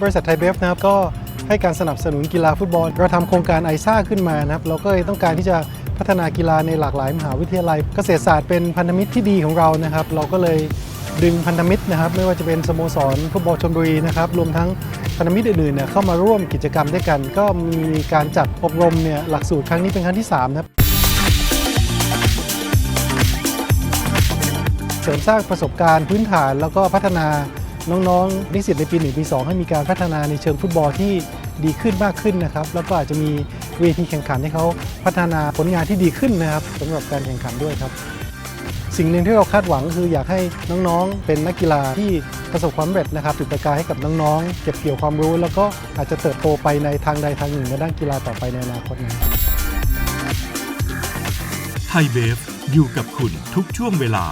บริษัทไทยเบฟนะครับก็ให้การสนับสนุนกีฬาฟุตบอล เราทำโครงการไอซ่าขึ้นมานะครับ เราก็เลยต้องการที่จะพัฒนากีฬาในหลากหลายมหาวิทยาลัย เกษตรศาสตร์เป็นพันธมิตรที่ดีของเรานะครับ เราก็เลยดึงพันธมิตรนะครับ ไม่ว่าจะเป็นสโมสรฟุตบอลชลบุรีนะครับรวมทั้งพันธมิตรอื่นๆเนี่ยเข้ามาร่วมกิจกรรมด้วยกัน ก็มีการจัดอบรมเนี่ยหลักสูตรครั้งนี้เป็นครั้งที่สามนะครับ เสริมสร้างประสบการณ์พื้นฐาน แล้วก็พัฒนาน้องๆนิสิตในปี 1 ปี 2 ให้มีการพัฒนาในเชิงฟุตบอลที่ดีขึ้นมากขึ้นนะครับแล้วก็อาจจะมีเวทีแข่งขันให้เขาพัฒนาผลงานที่ดีขึ้นนะครับสำหรับการแข่งขันด้วยครับ สิ่งหนึ่งที่เราคาดหวังก็คืออยากให้น้องๆ เป็นนักกีฬาที่ประสบความสำเร็จนะครับจุดประกายให้กับน้องๆ เก็บเกี่ยวความรู้ แล้วก็อาจจะเติบโตไปในทางใดทางหนึ่งในด้านกีฬาต่อไปในอนาคตนะไทยเบฟอยู่กับคุณทุกช่วงเวลา